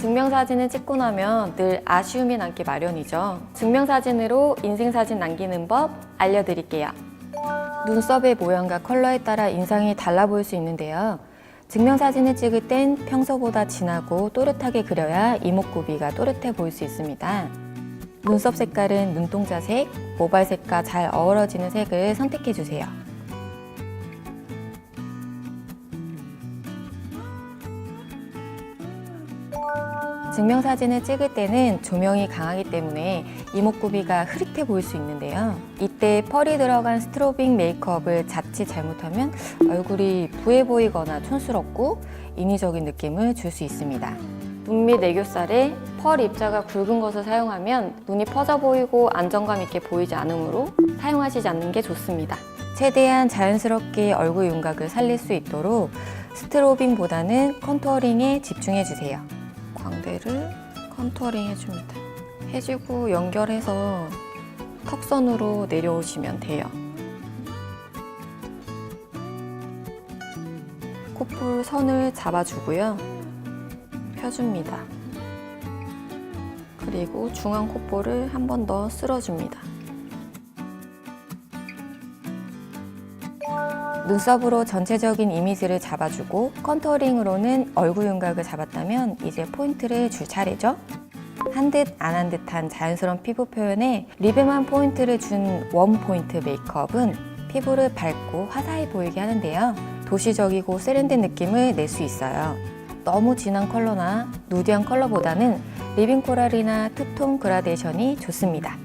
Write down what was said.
증명사진을 찍고 나면 늘 아쉬움이 남기 마련이죠. 증명사진으로 인생사진 남기는 법 알려드릴게요. 눈썹의 모양과 컬러에 따라 인상이 달라 보일 수 있는데요. 증명사진을 찍을 땐 평소보다 진하고 또렷하게 그려야 이목구비가 또렷해 보일 수 있습니다. 눈썹 색깔은 눈동자색, 모발색과 잘 어우러지는 색을 선택해 주세요. 증명사진을 찍을 때는 조명이 강하기 때문에 이목구비가 흐릿해 보일 수 있는데요. 이때 펄이 들어간 스트로빙 메이크업을 자칫 잘못하면 얼굴이 부해 보이거나 촌스럽고 인위적인 느낌을 줄 수 있습니다. 눈밑 애교살에 펄 입자가 굵은 것을 사용하면 눈이 퍼져 보이고 안정감 있게 보이지 않으므로 사용하시지 않는 게 좋습니다. 최대한 자연스럽게 얼굴 윤곽을 살릴 수 있도록 스트로빙보다는 컨투어링에 집중해 주세요. 광대를 컨투어링 해줍니다. 해주고 연결해서 턱선으로 내려오시면 돼요. 코뿔 선을 잡아주고요. 펴줍니다. 그리고 중앙 콧볼을 한 번 더 쓸어줍니다. 눈썹으로 전체적인 이미지를 잡아주고 컨투어링으로는 얼굴 윤곽을 잡았다면 이제 포인트를 줄 차례죠. 한 듯 안 한 듯한 자연스러운 피부 표현에 립에만 포인트를 준 원 포인트 메이크업은 피부를 밝고 화사해 보이게 하는데요. 도시적이고 세련된 느낌을 낼 수 있어요. 너무 진한 컬러나 누디한 컬러보다는 리빙 코랄이나 투톤 그라데이션이 좋습니다.